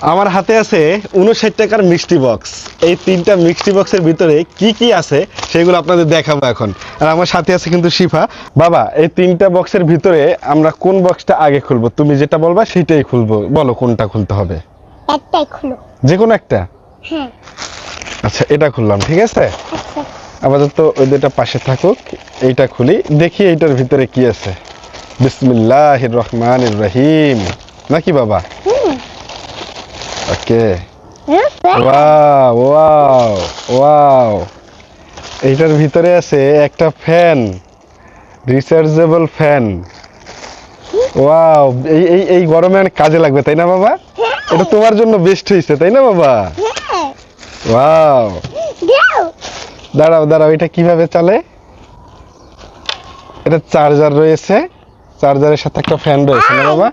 আমার হাতে আছে উনষাট টাকার মিষ্টি বক্স। এই তিনটা মিষ্টি বক্সের ভিতরে কি কি আছে সেগুলো আপনাদের দেখাবো এখন। আর আমার সাথে আছে কিন্তু শিফা। বাবা এই তিনটা বক্সের ভিতরে আমরা কোন বক্সটা আগে খুলবো? তুমি যেটা বলবা সেটাই খুলবো। বলো কোনটা খুলতে হবে। একটাই খুলো। যে কোনো একটা? হ্যাঁ। আচ্ছা এটা খুললাম ঠিক আছে? আচ্ছা। আপাতত ওই দুটা পাশে থাকুক এইটা খুলি। দেখি এইটার ভিতরে কি আছে। বিসমিল্লাহ রহমান রহিম। নাকি বাবা? হুম। Okay wow wow wow. এইটার ভিতরে আছে একটা ফ্যান রিচার্জেবল ফ্যান। ওয়াও এই এই এই গরমে অনেক কাজে লাগবে তাই না বাবা? এটা তোমার জন্য বেস্ট হয়েছে তাই না বাবা? হ্যাঁ। ওয়াও। দাঁড়াও দাঁড়াও এটা কীভাবে চলে? এটা চার্জার রয়েছে চার্জারের সাথে একটা ফ্যান রয়েছে না বাবা?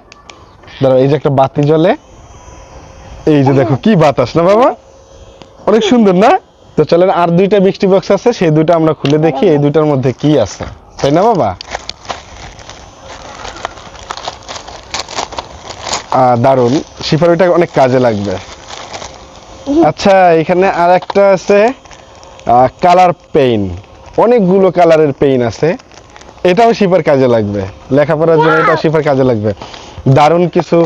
দাঁড়াও এই যে একটা বাতি জ্বলে। এই যে দেখো কি বাতাস না বাবা? অনেক সুন্দর না? তো চলেন আর দুইটা মিষ্টি বক্স আছে সেই দুইটা আমরা খুলে দেখি এই দুইটার মধ্যে কি আছে। তাই না বাবা? দারুণ। শিফার ওইটা অনেক কাজে লাগবে। আচ্ছা এখানে আর একটা আছে কালার পেইন অনেকগুলো কালারের পেইন আছে। এটাও শিফার কাজে লাগবে। লেখাপড়ার জন্য এটাও শিফার কাজে লাগবে। দারুণ কিছু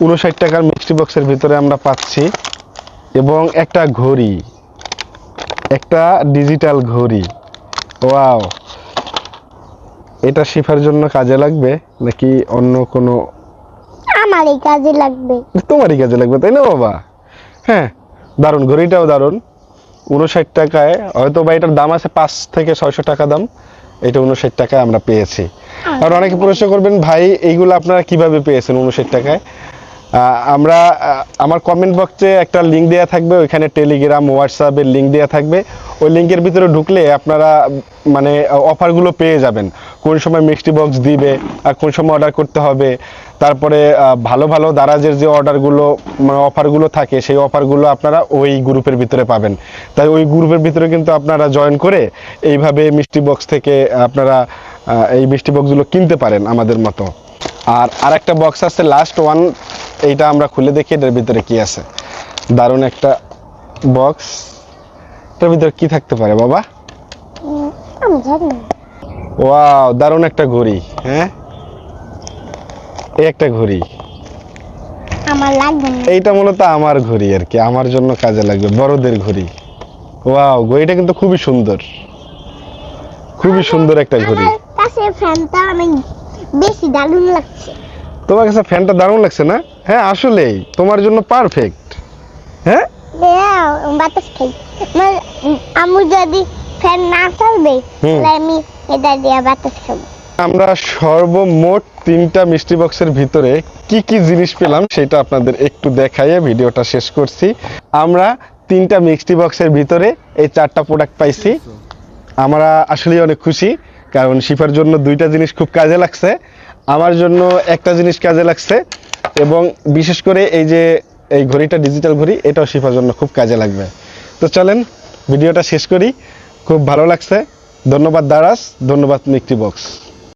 উনষাট টাকার মিষ্টি বক্সের ভিতরে আমরা পাচ্ছি এবং একটা ঘড়ি একটা ডিজিটাল ঘড়ি। ওয়াও! এটা শিফার জন্য কাজে লাগবে নাকি অন্য কোনো? আমার এই কাজে লাগবে। তোমারই কাজে লাগবে তাই না বাবা? হ্যাঁ দারুণ ঘড়িটাও দারুণ। উনষাট টাকায় হয়তো বা এটার দাম আছে পাঁচ থেকে ছয়শো টাকা দাম এটা উনষাট টাকায় আমরা পেয়েছি। আর অনেকে প্রশ্ন করবেন ভাই এইগুলো আপনারা কীভাবে পেয়েছেন উনষাট টাকায়? আমরা আমার কমেন্ট বক্সে একটা লিঙ্ক দেওয়া থাকবে, ওইখানে টেলিগ্রাম হোয়াটসঅ্যাপের লিঙ্ক দেওয়া থাকবে। ওই লিঙ্কের ভিতরে ঢুকলে আপনারা মানে অফারগুলো পেয়ে যাবেন। কোন সময় মিষ্টি বক্স দিবে, আর কোন সময় অর্ডার করতে হবে। তারপরে ভালো ভালো দারাজের যে অর্ডারগুলো মানে অফারগুলো থাকে, সেই অফারগুলো আপনারা ওই গ্রুপের ভিতরে পাবেন। তাই ওই গ্রুপের ভিতরে কিন্তু আপনারা জয়েন করে এইভাবে মিষ্টি বক্স থেকে আপনারা এই মিষ্টি বক্সগুলো কিনতে পারেন আমাদের মতো। আর আরেকটা বক্স আছে লাস্ট ওয়ান এইটা আমরা খুলে দেখি এটার ভিতরে কি আছে। দারুণ একটা বক্স এটার ভিতরে কি থাকতে পারে বাবা? ওয়াও দারুণ একটা ঘড়ি হ্যাঁ? এই একটা ঘড়ি। আমার লাগবে না। এইটা মূলত আমার ঘড়ি আর কি আমার জন্য কাজে লাগবে বড়দের ঘড়ি। ওয়াও ঘড়িটা কিন্তু খুবই সুন্দর। খুবই সুন্দর একটা ঘড়ি। কাছে ফ্যানটা অনেক বেশি দারুণ লাগছে। তোমার কাছে ফ্যানটা দারুণ লাগছে না? হ্যাঁ আসলেই। তোমার জন্য পারফেক্ট হ্যাঁ? বাতাস খাই। আমু যদি ফ্যান না চলবে তাহলে আমি এটা দিয়ে বাতাস খাব। আমরা সর্বমোট তিনটা মিষ্টি বক্সের ভিতরে কি কি জিনিস পেলাম সেটা আপনাদের একটু দেখাইয়ে ভিডিওটা শেষ করছি। আমরা তিনটা মিষ্টি বক্সের ভিতরে এই চারটা প্রোডাক্ট পাইছি। আমরা আসলে অনেক খুশি কারণ শিফার জন্য দুইটা জিনিস খুব কাজে লাগছে। আমার জন্য একটা জিনিস কাজে লাগছে এবং বিশেষ করে এই যে এই ঘড়িটা ডিজিটাল ঘড়ি, এটাও শিফার জন্য খুব কাজে লাগবে। তো চলেন ভিডিওটা শেষ করি। খুব ভালো লাগছে। ধন্যবাদ দারাস ধন্যবাদ মিক্টি বক্স।